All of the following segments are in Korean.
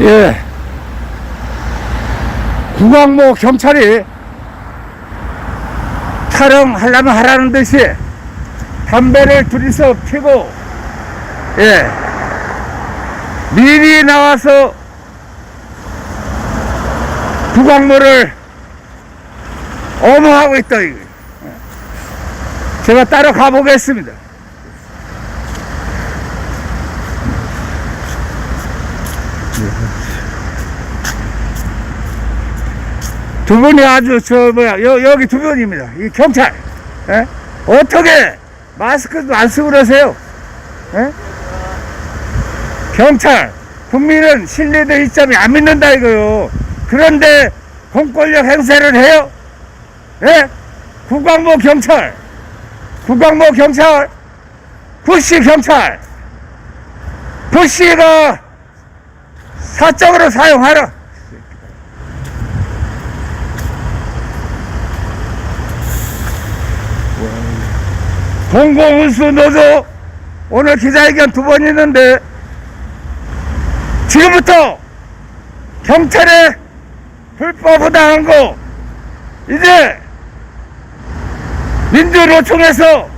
예. 구광모 경찰이 촬영하려면 하라는 듯이 담배를 둘이서 피고, 예. 미리 나와서 구광모를 엄호하고 있다. 제가 따라 가보겠습니다. 두 분이 아주 저 뭐야 여, 여기 두 분입니다. 이 경찰 예? 어떻게 마스크도 안 쓰고 그러세요? 예? 경찰 국민은 신뢰도 이점이 안 믿는다 이거요. 그런데 공권력 행사를 해요? 예? 국방부 경찰, 국방부 경찰, 부시 경찰, 부시가 사적으로 사용하라. 공공운수 노조 오늘 기자회견 두 번 있는데 지금부터 경찰의 불법 부당한 거 이제 민주노총에서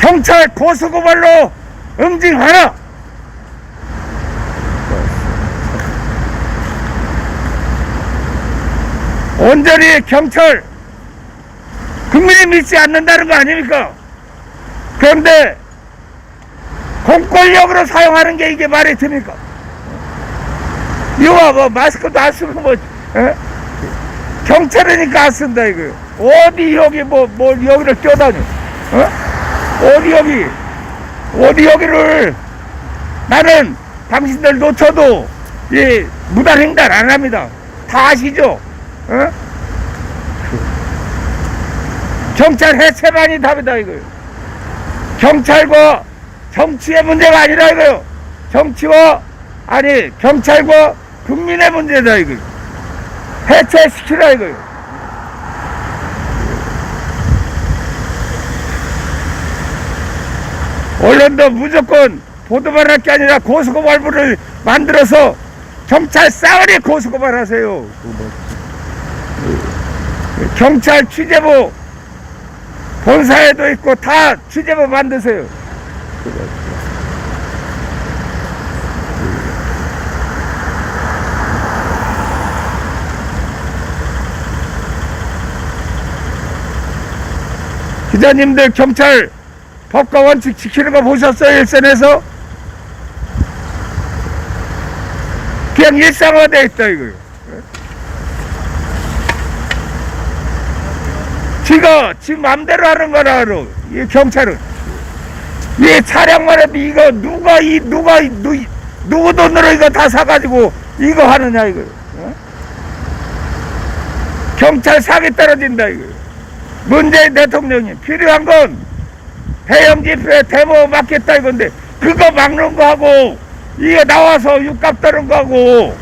경찰 고소고발로 응징하라 온전히 경찰 국민이 믿지 않는다는 거 아닙니까? 그런데 공권력으로 사용하는 게 이게 말이 됩니까? 이거 뭐 마스크도 안 쓰고 뭐 에? 경찰이니까 안 쓴다 이거 어디 여기 뭐, 뭐 여기를 뛰어다녀 어? 어디 여기 어디 여기를 나는 당신들 놓쳐도 이 무단횡단 안 합니다 다 아시죠? 어? 경찰 해체만이 답이다 이거요. 경찰과 정치의 문제가 아니라 이거요. 정치와 아니 경찰과 국민의 문제다 이거. 해체시키라 이거요. 언론도 무조건 보도만 할 게 아니라 고소고발부를 만들어서 경찰 싸그리 고소고발하세요. 경찰 취재부 본사에도 있고 다 취재부 만드세요. 기자님들 경찰 법과 원칙 지키는 거 보셨어요 일선에서? 그냥 일상화돼 있다 이거요. 지가 지 맘대로 하는 거라 알아. 이 경찰은 이 차량만 해도 이거 누가 이 누가 이, 누, 누구 돈으로 이거 다 사가지고 이거 하느냐 이거. 어? 경찰 사기 떨어진다 이거. 문재인 대통령이 필요한 건 대형 집회 데모 막겠다 이건데 그거 막는 거 하고 이거 나와서 육값 떠는 거 하고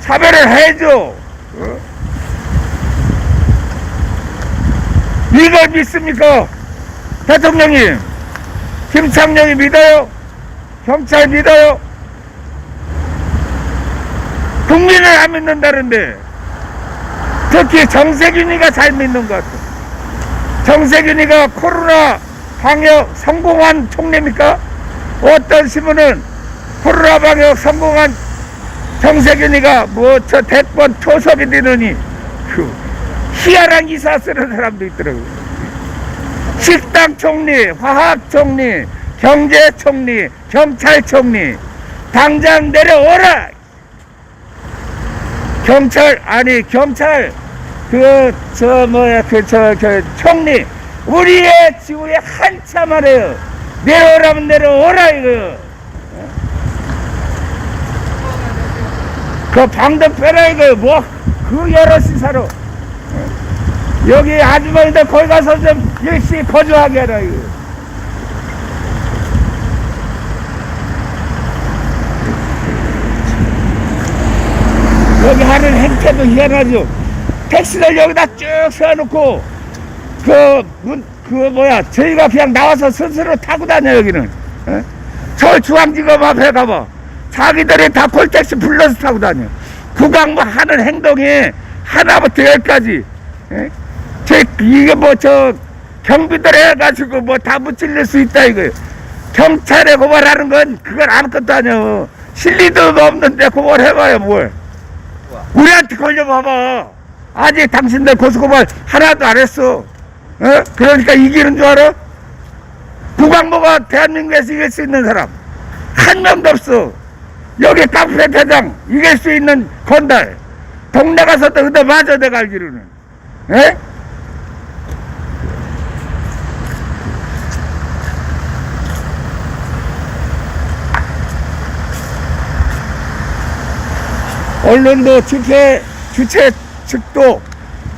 차별을 해줘. 어? 이걸 믿습니까? 대통령님, 김창룡이 믿어요? 경찰 믿어요? 국민을 안 믿는다는데, 특히 정세균이가 잘 믿는 것 같아. 정세균이가 코로나 방역 성공한 총리입니까? 어떤 신문은 코로나 방역 성공한 정세균이가 뭐 저 대권 초석이 되느니, 그 희한한 기사 쓰는 사람도 있더라고요. 식당 총리, 화학 총리, 경제 총리, 경찰 총리, 당장 내려오라! 경찰, 아니, 경찰, 그, 저, 뭐야, 그, 저, 그, 총리, 우리의 지구에 한참 하래요. 내려오라면 내려오라, 이거. 그 방도 빼라, 이거. 뭐, 그 여러 시사로. 여기 아주머니들 거기 가서 좀 열심히 거주하게 해라 이거. 여기 하는 행태도 희한하죠. 택시를 여기다 쭉 세워놓고 그 문, 그 뭐야 저희가 그냥 나와서 스스로 타고 다녀 여기는. 어? 서울 중앙지검 앞에 가봐. 자기들이 다 콜택시 불러서 타고 다녀. 구강부 하는 행동이 하나부터 열까지. 예? 제, 이게 뭐 저 경비들 해가지고 뭐 다 무찔릴 수 있다 이거예요. 경찰에 고발하는 건 그건 아무것도 아니야. 실리도 없는데 고발해봐요 뭘. 우리한테 걸려봐봐. 아직 당신들 고소고발 하나도 안 했어. 어? 그러니까 이기는 줄 알아? 구강모가 대한민국에서 이길 수 있는 사람 한 명도 없어. 여기 카페 대장 이길 수 있는 건달 동네 가서도 의대 맞아 내가 알기로는. 에? 언론도 주최 주최 측도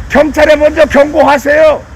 경찰에 먼저 경고하세요.